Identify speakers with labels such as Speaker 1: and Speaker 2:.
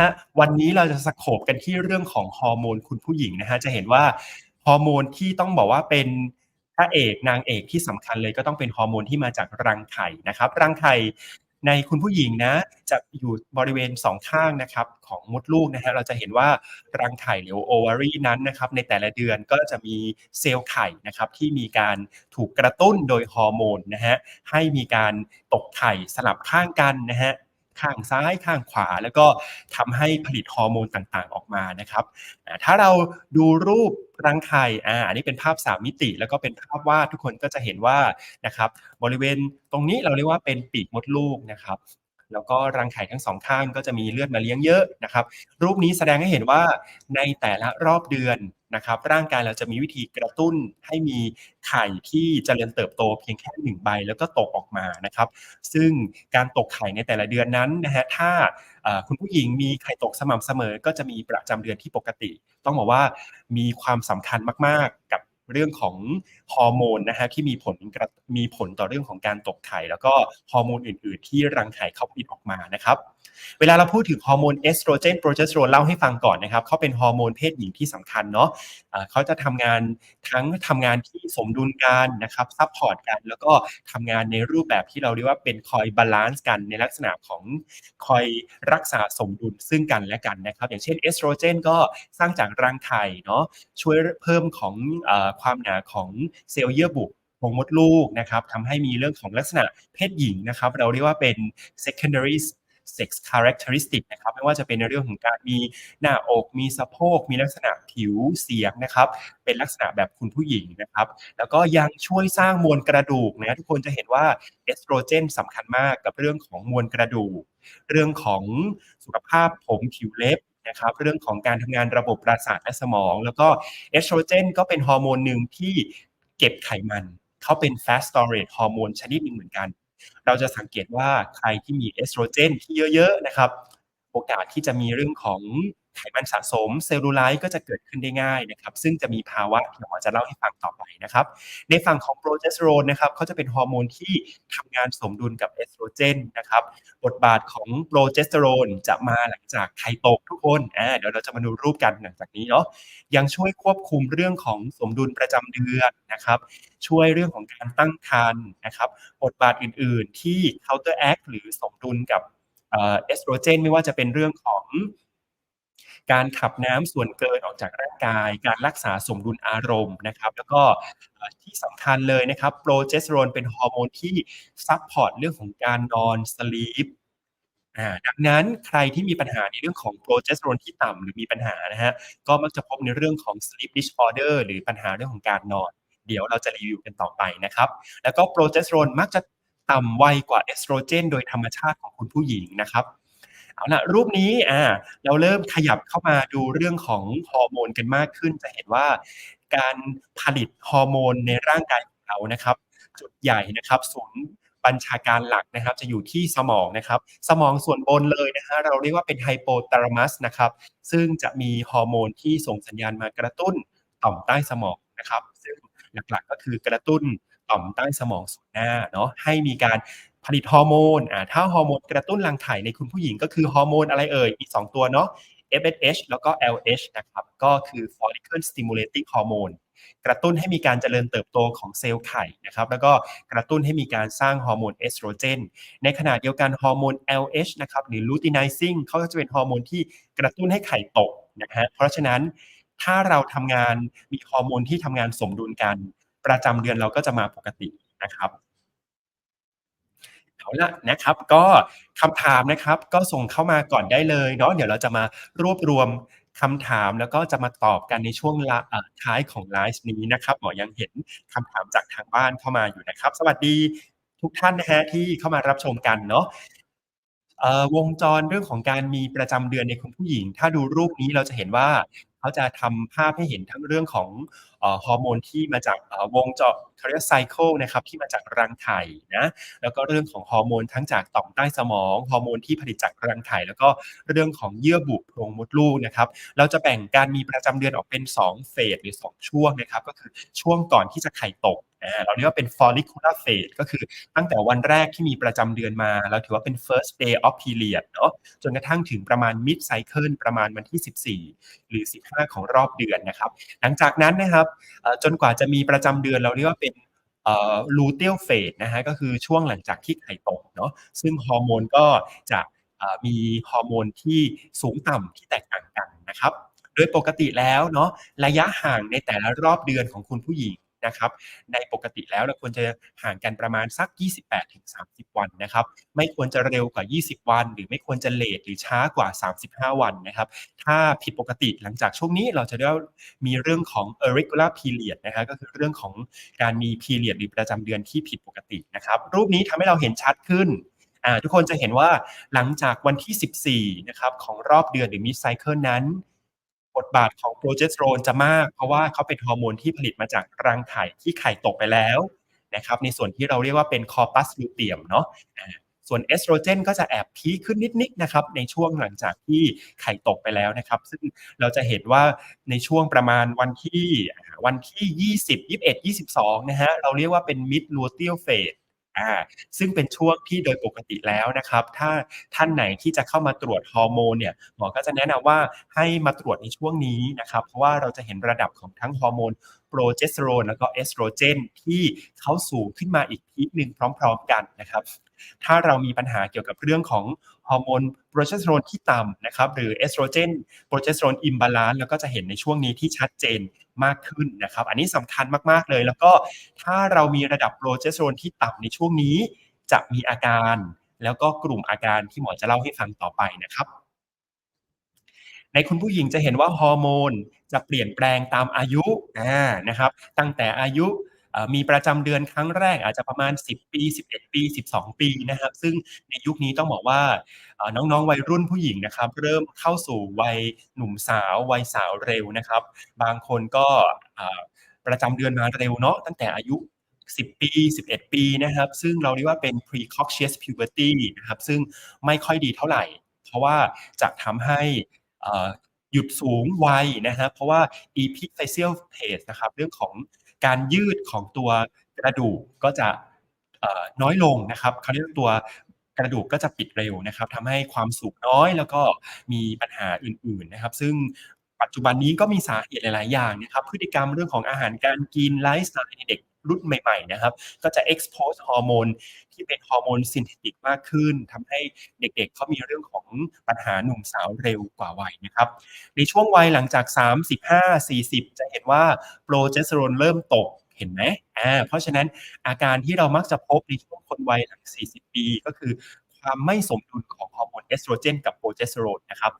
Speaker 1: ฮะวันนี้เราจะสโคบกันที่เรื่องของฮอร์โมนคุณผู้หญิงนะฮะจะเห็นว่าฮอร์โมนที่ต้องบอกว่าเป็นพระเอกนางเอกที่สำคัญเลยก็ต้องเป็นฮอร์โมนที่มาจากรังไข่นะครับ รังไข่ในคุณผู้หญิงนะจะอยู่บริเวณสองข้างนะครับของมดลูกนะฮะเราจะเห็นว่ารังไข่หรือโอวารีนั้นนะครับในแต่ละเดือนก็จะมีเซลล์ไข่นะครับที่มีการถูกกระตุ้นโดยฮอร์โมนนะฮะให้มีการตกไข่สลับข้างกันนะฮะ ข้างซ้ายข้างขวา แล้วก็ทำให้ผลิตฮอร์โมนต่างๆออกมานะครับถ้าเราดูรูปรังไข่อ่าอันนี้เป็นภาพสามมิติ แล้วก็เป็นภาพวาดทุกคนก็จะเห็นว่านะครับบริเวณตรงนี้เราเรียกว่าเป็นปีกมดลูกนะครับ แล้วก็รังไข่ทั้งสองข้างก็จะมีเลือดมาเลี้ยงเยอะนะครับ รูปนี้แสดงให้เห็นว่าในแต่ละรอบเดือนนะครับ ร่างกายเราจะมีวิธีกระตุ้นให้มีไข่ที่จเจริญเติบโตเพียงแค่หนึ่งใบแล้วก็ตกออกมานะครับ ซึ่งการตกไข่ในแต่ละเดือนนั้นนะฮะถ้าคุณผู้หญิงมีไข่ตกสม่ำเสมอ ก็จะมีประจำเดือนที่ปกติ ต้องบอกว่ามีความสำคัญมาก ๆ กับ เรื่องของฮอร์โมนนะฮะที่มีผลมีผลต่อเรื่องของการตกไข่ แล้วก็ฮอร์โมนอื่น ๆ ที่รังไข่เขาผลิตออกมานะครับ เวลาเราพูดถึงฮอร์โมนเอสโตรเจนโปรเจสเตอโรนเล่าให้ฟังก่อนนะครับเขาเป็นฮอร์โมนเพศหญิงที่สำคัญเนาะเขาจะทำงานทั้งทำงานที่สมดุลกันนะครับซัพพอร์ตกัน แล้วก็ทำงานในรูปแบบที่เราเรียกว่าเป็นคอยบาลานซ์กันในลักษณะของคอยรักษาสมดุลซึ่งกันและกันนะครับ อย่างเช่นเอสโตรเจนก็สร้างจากรังไข่เนาะช่วยเพิ่มของอความหนาของเซลล์เยื่อบุของมดลูกนะครับทำให้มีเรื่องของลักษณะเพศหญิงนะครับ เราเรียกว่าเป็น secondary sex characteristic นะครับไม่ว่าจะเป็นในเรื่องของการมีหน้าอกมีสะโพก มีลักษณะผิวเสียงนะครับ เป็นลักษณะแบบคุณผู้หญิงนะครับ แล้วก็ยังช่วยสร้างมวลกระดูกนะทุกคนจะเห็นว่าเอสโตรเจนสำคัญมากกับเรื่องของมวลกระดูก เรื่องของสุขภาพผมผิวเล็บนะครับเรื่องของการทำงานระบบประสาทและสมอง แล้วก็เอสโตรเจนก็เป็นฮอร์โมนหนึ่งที่เก็บไขมันเขาเป็น fast storage ฮอร์โมนชนิดหนึ่งเหมือนกัน เราจะสังเกตว่าใครที่มีเอสโตรเจนที่เยอะๆนะครับ โอกาสที่จะมีเรื่องของไขมันสะสมเซลลูไลท์ก็จะเกิดขึ้นได้ง่ายนะครับ ซึ่งจะมีภาวะที่หมอจะเล่าให้ฟังต่อไปนะครับ ในฝั่งของโปรเจสเตอโรนนะครับเขาจะเป็นฮอร์โมนที่ทำงานสมดุลกับเอสโตรเจนนะครับบทบาทของโปรเจสเตอโรนจะมาหลังจากไข่ตกทุกคนอ่าเดี๋ยวเราจะมาดูรูปกันหลังจากนี้เนาะยังช่วยควบคุมเรื่องของสมดุลประจำเดือนนะครับ ช่วยเรื่องของการตั้งครรภ์นะครับบทบาทอื่น ๆ ที่ counteract หรือสมดุลกับ เอสโตรเจน ไม่ว่าจะเป็นเรื่องของการขับน้ำส่วนเกินออกจากร่างกาย การรักษาสมดุลอารมณ์นะครับ แล้วก็ที่สำคัญเลยนะครับโปรเจสเตอโรนเป็นฮอร์โมนที่ซัพพอร์ตเรื่องของการนอนสลีปดังนั้นใครที่มีปัญหาในเรื่องของโปรเจสเตอโรนที่ต่ำหรือมีปัญหานะฮะก็มักจะพบในเรื่องของ sleep disorder หรือปัญหาเรื่องของการนอน เดี๋ยวเราจะรีวิวกันต่อไปนะครับ แล้วก็โปรเจสเตอโรนมักจะ ต่ำไวกว่าเอสโตรเจน โดยธรรมชาติของคุณผู้หญิงนะครับเอาละรูปนี้อ่าเราเริ่มขยับเข้ามาดูเรื่องของฮอร์โมนกันมากขึ้น จะเห็นว่าการผลิตฮอร์โมนในร่างกายของเรานะครับ จุดใหญ่นะครับศูนย์บัญชาการหลักนะครับ จะอยู่ที่สมองนะครับ สมองส่วนบนเลยนะฮะเราเรียกว่าเป็นไฮโปทาลามัสนะครับ ซึ่งจะมีฮอร์โมนที่ส่งสัญญาณมากระตุ้นต่อมใต้สมองนะครับ ซึ่งหลักๆก็คือกระตุ้น ต่อมใต้สมองส่วนหน้าเนาะให้มีการผลิตฮอร์โมนอ่าถ้าฮอร์โมนกระตุ้นรังไข่ในคุณผู้หญิงก็คือฮอร์โมนอะไรเอ่ยมี 2 ตัวเนาะ FSH แล้วก็ LH นะครับ ก็คือ follicle stimulating hormone กระตุ้นให้มีการเจริญเติบโตของเซลล์ไข่นะครับ แล้วก็กระตุ้นให้มีการสร้างฮอร์โมนเอสโตรเจน ในขณะเดียวกันฮอร์โมน LH นะครับ หรือ luteinizing เขาก็จะเป็นฮอร์โมนที่กระตุ้นให้ไข่ตกนะฮะ เพราะฉะนั้นถ้าเราทำงานมีฮอร์โมนที่ทำงานสมดุลกัน ประจำเดือนเราก็จะมาปกตินะครับเอาละนะครับ ก็คำถามนะครับ ก็ส่งเข้ามาก่อนได้เลยเนาะเดี๋ยวเราจะมารวบรวมคำถามแล้วก็จะมาตอบกันในช่วงท้ายของไลฟ์นี้นะครับหมอยังเห็นคำถามจากทางบ้านเข้ามาอยู่นะครับ สวัสดีทุกท่านนะฮะที่เข้ามารับชมกันเนาะวงจรเรื่องของการมีประจำเดือนในคุณผู้หญิง ถ้าดูรูปนี้เราจะเห็นว่าเขาจะทำภาพให้เห็นทั้งเรื่องของ ฮอร์โมนที่มาจากวงจรเขาเรียกไซเคิลนะครับที่มาจากรังไข่นะแล้วก็เรื่องของฮอร์โมนทั้งจากต่อมใต้สมองฮอร์โมนที่ผลิตจากรังไข่แล้วก็เรื่องของเยื่อบุโพรงมดลูกนะครับเราจะแบ่งการมีประจำเดือนออกเป็น 2 เฟสหรือ 2 ช่วงนะครับก็คือช่วงก่อนที่จะไข่ตกเราเรียกว่าเป็น follicular phase ก็คือตั้งแต่วันแรกที่มีประจำเดือนมา เราถือว่าเป็น first day of period เนาะจนกระทั่งถึงประมาณ mid cycle ประมาณวันที่ 14 หรือ 15 ของรอบเดือนนะครับ หลังจากนั้นนะครับจนกว่าจะมีประจำเดือนเราเรียกว่าเป็นลูเทียลเฟสนะฮะก็คือช่วงหลังจากที่ไข่ตกเนาะซึ่งฮอร์โมนก็จะมีฮอร์โมนที่สูงต่ำที่แตกต่างกันนะครับ โดยปกติแล้วเนาะระยะห่างในแต่ละรอบเดือนของคุณผู้หญิง นะครับในปกติแล้วเราควรจะห่างกันประมาณสัก 28-30 วันนะครับไม่ควรจะเร็วกว่า 20 วัน หรือไม่ควรจะเลทหรือช้ากว่า 35 วันนะครับถ้าผิดปกติหลังจากช่วงนี้เราจะได้มีเรื่องของ irregular period นะครก็คือเรื่องของการมี period หรือประจำเดือนที่ผิดปกตินะครับรูปนี้ทำให้เราเห็นชัดขึ้นทุกคนจะเห็นว่าหลังจากวันที่ 14 นะครับของรอบเดือนหรือ mid cycle นั้น บทบาทของโปรเจสเตอโรนจะมาก เพราะว่าเขาเป็นฮอร์โมนที่ผลิตมาจากรังไข่ที่ไข่ตกไปแล้วนะครับในส่วนที่เราเรียกว่าเป็นคอปัสลูเตียมเนาะส่วนเอสโตรเจนก็จะแอบพีขึ้นนิดๆนะครับในช่วงหลังจากที่ไข่ตกไปแล้วนะครับ ซึ่งเราจะเห็นว่าในช่วงประมาณวันที่วันที่ 20 21 22นะฮะเราเรียกว่าเป็น mid luteal phase อ่าซึ่งเป็นช่วงที่โดยปกติแล้วนะครับ ถ้าท่านไหนที่จะเข้ามาตรวจฮอร์โมนเนี่ยหมอก็จะแนะนำว่าให้มาตรวจในช่วงนี้นะครับ เพราะว่าเราจะเห็นระดับของทั้งฮอร์โมนโปรเจสเตอโรนแล้วก็เอสโตรเจนที่เขาสูงขึ้นมาอีกทีหนึ่งพร้อม ๆ กันนะครับ ถ้าเรามีปัญหาเกี่ยวกับเรื่องของฮอร์โมนโปรเจสเตอโรนที่ต่ำนะครับหรือเอสโตรเจนโปรเจสเตอโรนอิมบาลานซ์แล้วก็จะเห็นในช่วงนี้ที่ชัดเจนมากขึ้นนะครับ อันนี้สำคัญมากๆเลย แล้วก็ถ้าเรามีระดับโปรเจสเตอโรนที่ต่ำในช่วงนี้ จะมีอาการ แล้วก็กลุ่มอาการที่หมอจะเล่าให้ฟังต่อไปนะครับ ในคุณผู้หญิงจะเห็นว่าฮอร์โมนจะเปลี่ยนแปลงตามอายุนะครับ ตั้งแต่อายุ มีประจำเดือนครั้งแรกอาจจะประมาณ 10 ปี 11 ปี 12 ปีนะครับ ซึ่งในยุคนี้ต้องบอกว่าน้องๆวัยรุ่นผู้หญิงนะครับ เริ่มเข้าสู่วัยหนุ่มสาววัยสาวเร็วนะครับ บางคนก็ประจำเดือนมาเร็วเนาะตั้งแต่อายุ10 ปี 11 ปีนะครับ ซึ่งเราเรียกว่าเป็น precocious puberty นะครับ ซึ่งไม่ค่อยดีเท่าไหร่ เพราะว่าจะทำให้หยุดสูงวัยนะครับ เพราะว่า epiphyseal phase นะครับ เรื่องของ การยืดของตัวกระดูกก็จะน้อยลงนะครับเขาเรียกตัวกระดูกก็จะปิดเร็วนะครับทำให้ความสุขน้อยแล้วก็มีปัญหาอื่นๆนะครับ ซึ่งปัจจุบันนี้ก็มีสาเหตุหลาย ๆ อย่างนะครับ พฤติกรรมเรื่องของอาหารการกินไลฟ์สไตล์ในเด็ก รุ่นใหม่ๆนะครับ ก็จะ expose ฮอร์โมนที่เป็นฮอร์โมนซินเทติกมากขึ้นทำให้เด็กๆเขามีเรื่องของปัญหาหนุ่มสาวเร็วกว่าวัยนะครับ ในช่วงวัยหลังจาก 35-40 จะเห็นว่าโปรเจสเตอโรนเริ่มตกเห็นไหมอ่า เพราะฉะนั้นอาการที่เรามักจะพบในช่วงคนวัยหลัง 40 ปีก็คือความไม่สมดุลของฮอร์โมนเอสโตรเจนกับโปรเจสเตอโรนนะครับ